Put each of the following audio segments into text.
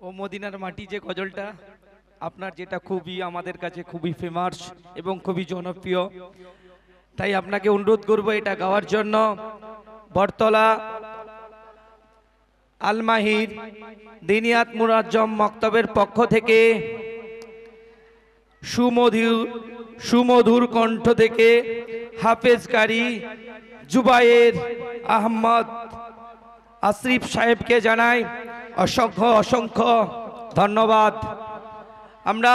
ও মদিনার মাটি যে গজলটা আপনার যেটা খুবই আমাদের কাছে খুবই ফেমাস এবং খুবই জনপ্রিয়। তাই আপনাকে অনুরোধ করব এটা গাওয়ার জন্য। বটতলা, আলমাহির, দিনিয়াত মুরাজ্জম মক্তবের পক্ষ থেকে সুমধুর সুমধুর কণ্ঠ থেকে হাফেজ কারি, জুবায়ের আহমদ আশরিফ সাহেবকে জানাই অসংখ্য অসংখ্য ধন্যবাদ। আমরা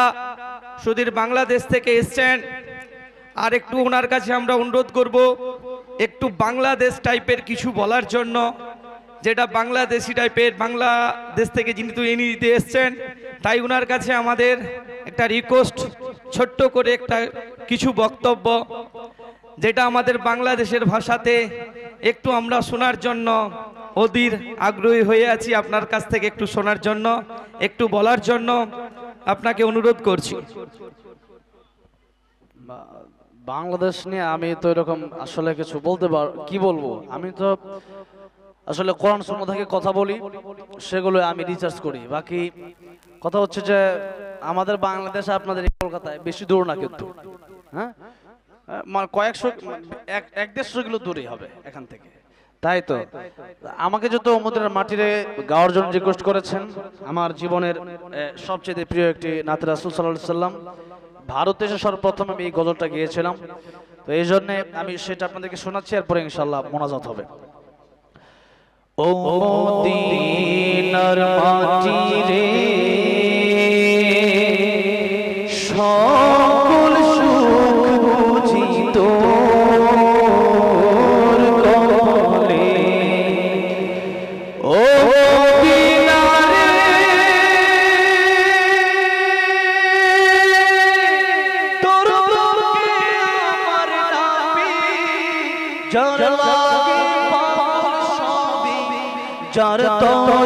সুধীর বাংলাদেশ থেকে এসছেন। আর একটু ওনার কাছে আমরা অনুরোধ করব, একটু বাংলাদেশ টাইপের কিছু বলার জন্য, যেটা বাংলাদেশি টাইপের বাংলাদেশ থেকে যিনি তো এনে দিতে এসছেন, তাই ওনার কাছে আমাদের একটা রিকোয়েস্ট ছোট্ট করে একটা কিছু বক্তব্য, যেটা আমাদের বাংলাদেশের ভাষাতে একটু আমরা শোনার জন্য অধীর আগ্রহী হয়ে আছি আপনার কাছ থেকে একটু শোনার জন্য, একটু বলার জন্য আপনাকে অনুরোধ করছি। বাংলাদেশ নিয়ে আমি তো এরকম আসলে কিছু বলতে পার, কি বলব? আমি তো আসলে কোরআন শূন্য থেকে কথা বলি, সেগুলো আমি রিচার্জ করি। বাকি কথা হচ্ছে যে, আমাদের বাংলাদেশ আপনাদের কলকাতায় বেশি দূর না কিন্তু হ্যাঁ? কয়েকশো এক এক দেড়শো কিলো দূরেই হবে এখান থেকে। তাই তো? আমাকে যত অমুদের মাটিরে গাওয়ার জন্য রিকোয়েস্ট করেছেন আমার জীবনের সবচেয়ে প্রিয় একটি নাতে রাসুল সাল্লাহ সাল্লাম ভারত এসে সর্বপ্রথম আমি এই গজলটা গিয়েছিলাম। তো এই জন্য আমি সেটা আপনাদেরকে শোনাচ্ছি এরপরে ইনশাল্লাহ মোনাজাত হবে। ও মদিনার মাটি রে যার তরে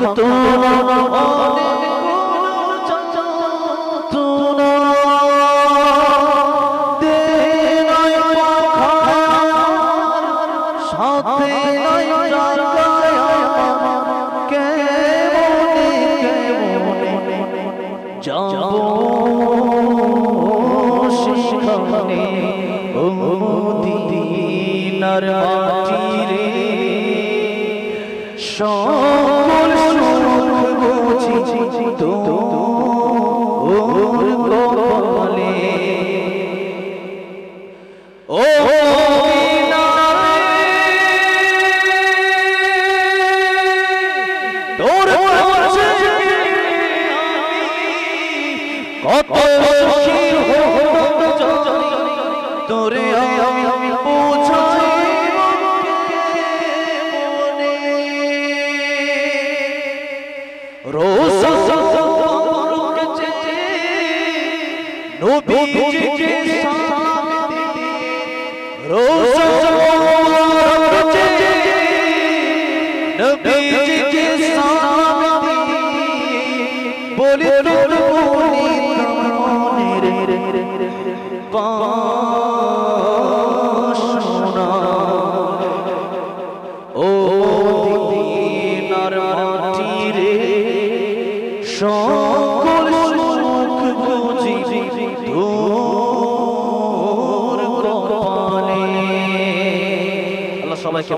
থাকতো বলি তোর মনি মনের বাসনা সবাইকে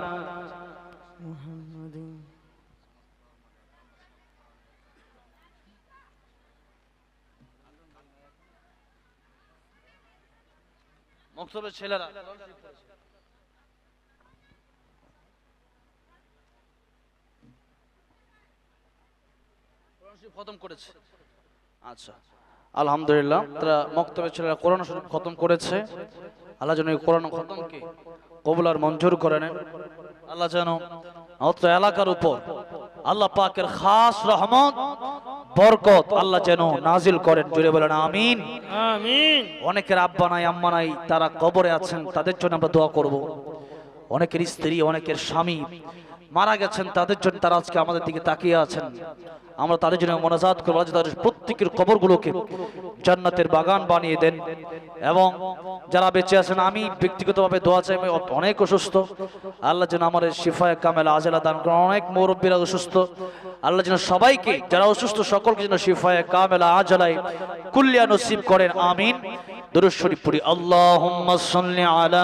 ছেলেরা। খতম করেছে। আচ্ছা আলহামদুলিল্লাহ, তারা মক্তবের ছেলেরা খতম করেছে। খতমকে আল্লাহ এলাকার উপর আল্লাহ পাকের খাস রহমত বরকত আল্লাহ যেন নাজিল করেন। জুড়ে বলেন আমিন। আমিন। অনেকের আব্বা নাই আম্মা নাই তারা কবরে আছেন তাদের জন্য আমরা দোয়া করব। অনেকের স্ত্রী অনেকের স্বামী মারা গেছেন, তাদের জন্য তারা আজকে আমাদের দিকে তাকিয়ে আছেন। আমরা তাদের জন্য মনাজাত করব, আল্লাহ তাদের প্রত্যেকের কবরগুলোকে জান্নাতের বাগান বানিয়ে দেন। এবং যারা বেঁচে আছেন, আমি ব্যক্তিগতভাবে দোয়া চাই অনেক অসুস্থ। আল্লাহ যেন আমার শিফায় কামেল আজেলা দান করেন, অনেক মুরব্বীরা অসুস্থ। আল্লাহ যেন সবাইকে, যারা অসুস্থ, সকলকে যেন শিফায় কামেলা আজলাই কুল্লিয়া নসিব করেন, আমিন। পড়ি, আল্লাহুম্মা সাল্লি আলা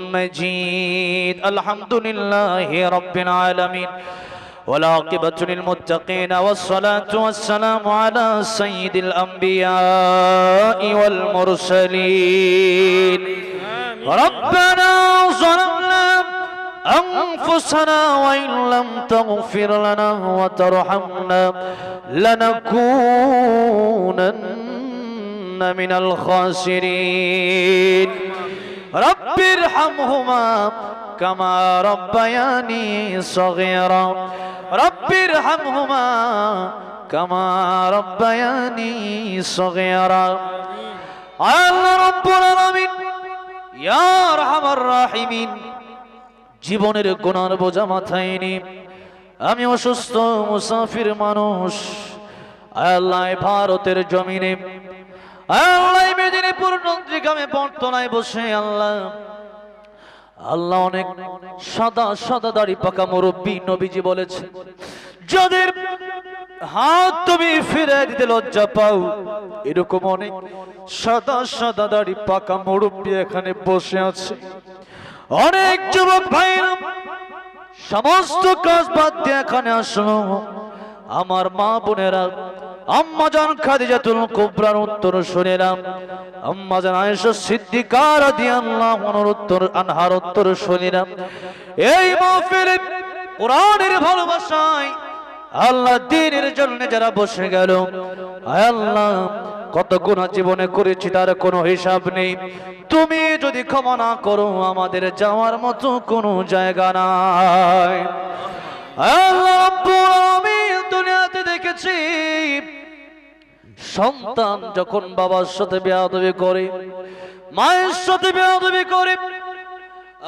الحمد لله رب العالمين والعاقبة للمتقين والصلاة والسلام على سيد الأنبياء والمرسلين ربنا ظلمنا أنفسنا وإن لم تغفر لنا وترحمنا لنكونن من الخاسرين রব্বির হামহুমা কামা রব্বায়ানি সগীরা। রব্বির হামহুমা কামা রব্বায়ানি সগীরা। আল্লাহ রব্বুল আলামিন, ইয়া আরহামার রাহিমিন, জীবনের গুনার বোঝা মাথায় নি। আমি অসুস্থ, মুসাফির মানুষ, আল্লাহ ভারতের জমিনে, আল্লাহ মেদিনীপুর নন্দ্রিগ্রামে বর্তনায় বসে আল্লাহ। আল্লাহ অনেক সাদা সাদা দাড়ি পাকা মুরব্বী নবীজি বলেছে যাদের হাত তুমি ফিরে দিতে লজ্জা পাও, এরকম অনেক সাদা সাদা দাড়ি পাকা মুরব্বী এখানে বসে আছে। অনেক যুবক ভাইরা সমস্ত কাজ বাদ দিয়ে এখানে আসলো। আমার মা বোনেরা আম্মা জান খাদিজাতুল কুবরার উত্তর শুনিলাম আম্মা জান আয়েশা সিদ্দিকা রাদিয়াল্লাহু আনহার উত্তর আনহার উত্তর শুনিলাম এই মাহফিলে কোরআনের ভালোবাসায় আল্লাহ দিনের জন্য যারা বসে গেল আল্লাহ, কত গুণা জীবনে করেছি তার কোনো হিসাব নেই। তুমি যদি ক্ষমা না করো, আমাদের যাওয়ার মতো কোনো জায়গা নাই। আল্লাহ আলামিন দুনিয়াতে দেখেছি সন্তান যখন বাবার সাথে বেয়াদবি করে, মায়ের সাথে বেয়াদবি করে,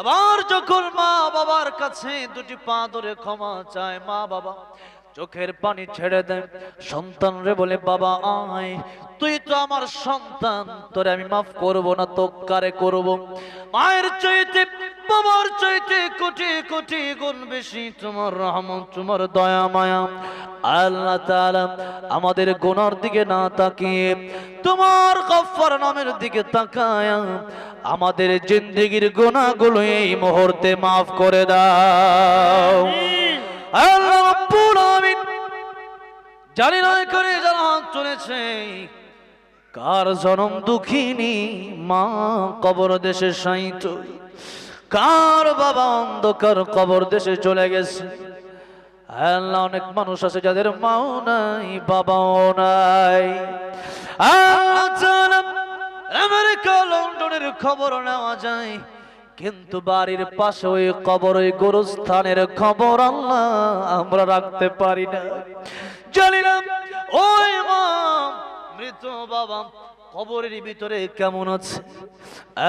আবার যখন মা বাবার কাছে দুটি পা ধরে ক্ষমা চায়, মা বাবা চোখের পানি ছেড়ে দেয়, সন্তান রে বলে, বাবা, আয়, তুই তো আমার সন্তান, তোরে আমি মাফ করব না তো কারে করব। মায়ের চাইতে বাবার চাইতে কোটি কোটি গুণ বেশি তোমার রহমত, তোমার দয়া, মায়া। আল্লাহ তাআলা আমাদের গুনার দিকে না তাকিয়ে তোমার গফফার নামের দিকে তাকায় আমাদের জিন্দেগির গুনাহগুলো এই মুহূর্তে মাফ করে দাও। আল্লাহ রাব্বুল আলামিন জানি না করে হাত চলেছে কার জনম দুঃখিনী, মা কবর দেশে সাইত কার বাবা অন্ধকার কবর দেশে চলে গেছে? আল্লাহ, অনেক মানুষ আছে যাদের মাও নাই, বাবাও নাই। আমেরিকা, লন্ডনের খবর নেওয়া যায়, কিন্তু বাড়ির পাশে ওই কবর, ওই গোরস্থানের খবর আল্লাহ আমরা রাখতে পারি না। জানিলাম, ওই মা, মৃত বাবা কবরের ভিতরে কেমন আছে?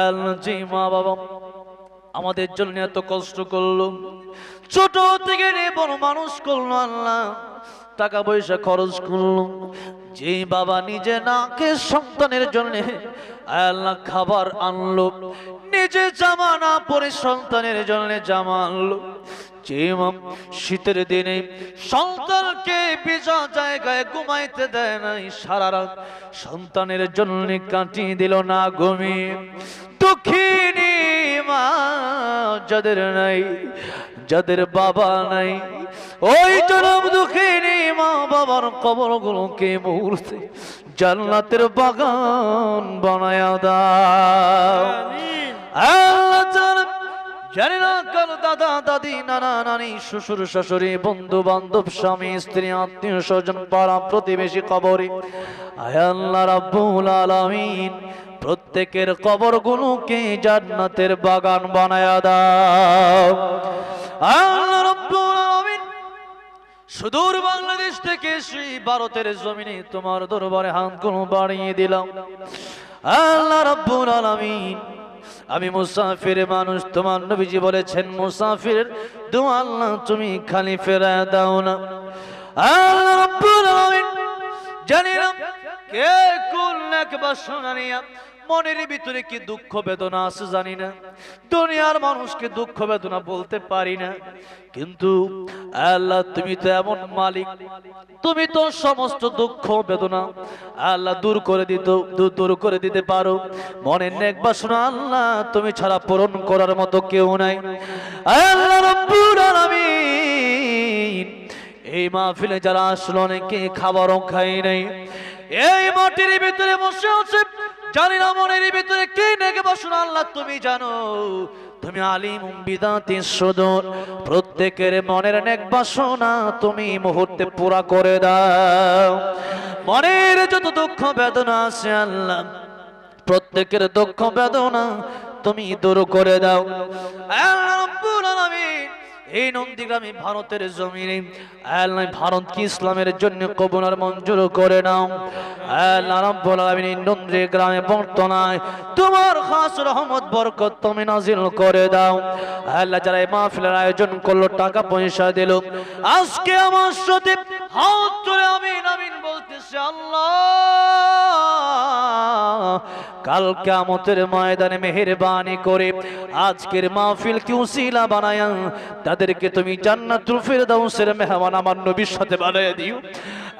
আল্লাহ মা বাবা আমাদের জন্য এত কষ্ট করল। ছোট থেকে বড় মানুষ করল আল্লাহ। টাকা পয়সা খরচ করল। যে বাবা নিজে নাকে সন্তানের জন্য আল্লাহ খাবার আনলো, নিজে জামা না পরে সন্তানের জন্য জামা আনলো। যে শীতের দিনে সন্তানকে বিজা জায়গায় ঘুমাইতে দেয় নাই, সারা রাত সন্তানের জন্য কাটিয়ে দিল না ঘুমিয়ে। দুঃখিনী মা যাদের নাই যাদের বাবা নাই ওই জনম দুঃখিনী মা বাবার কবরগুলোকে মুহূর্তে জান্নাতের বাগান বানায়া দাও। আল্লাহ জানি না কার দাদা দাদি নানা নানি শ্বশুর শাশুড়ি বন্ধু বান্ধব স্বামী স্ত্রী আত্মীয় স্বজন পাড়া প্রতিবেশী কবরে। আয় আল্লাহ রাব্বুল আলামিন প্রত্যেকের কবরগুলোকে জান্নাতের বাগান বানায়া দাও। আল্লাহ রাব্বুল আলামিন সুদূর বাংলাদেশ থেকে সেই ভারতের জমিনে তোমার দরবারে হাতগুলো বাড়িয়ে দিলাম। আল্লাহ রাব্বুল আলামিন, আমি মুসাফির মানুষ, তোমার নবীজি বলেছেন, মুসাফির দু আল্লাহ তুমি খালি ফেরা দাও না। আল্লাহ রাব্বুল আলামিন জানি না কে কোন এক বাসনা নিয়া মনের ভিতরে কি দুঃখ বেদনা আছে জানি না। দুনিয়ার মানুষকে দুঃখ বেদনা বলতে পারি না। কিন্তু আল্লাহ, তুমি তো এমন মালিক। তুমি তো সমস্ত দুঃখ বেদনা আল্লাহ দূর করে দিত, দূর- করে দিতে পারো। মনের নেক বাসনা আল্লাহ তুমি ছাড়া পূরণ করার মতো কেউ নাই। আল্লাহ রব্বুল আলামিন, এই মাহফিলে যারা আসলো অনেকে খাবারও খাই নাই। এই মাটির ভিতরে বসে আছে জানি না মনের ভিতরে কে নেগে বসুন, আল্লাহ তুমি জানো। তুমি আলিম, বিদাতি, সুদূর। প্রত্যেকের মনের নেক বাসনা তুমি মুহূর্তে পুরা করে দাও। মনের যত দুঃখ বেদনা আছে, আল্লাহ, প্রত্যেকের দুঃখ বেদনা তুমি দূর করে দাও। আল্লাহ রাব্বুল আলামিন এই নন্দীগ্রামে ভারতের জমিনে, আল্লাহ ভারত কি ইসলামের জন্য কবুলার মঞ্জুর করে নাও। আল্লাহ রাব্বুল আলামিন এই নন্দীগ্রামে বর্তনায় তোমার খাস রহমত, বরকত তুমি নাজিল করে দাও। আল্লাহ যারা এই মাহফিলের আয়োজন করল, টাকা পয়সা দিল, আজকে আমার সাথে হাত তুলে আমিন আমিন বলতেছে, আল্লাহ কাল কামতের ময়দানে মেহেরবানি করে আজকের মাহফিল কিউসিলা বানায়া তাদেরকে তুমি জান্নাতুল ফিরদাউসের মেহমান আমার নবীর সাথে বানায় দিও।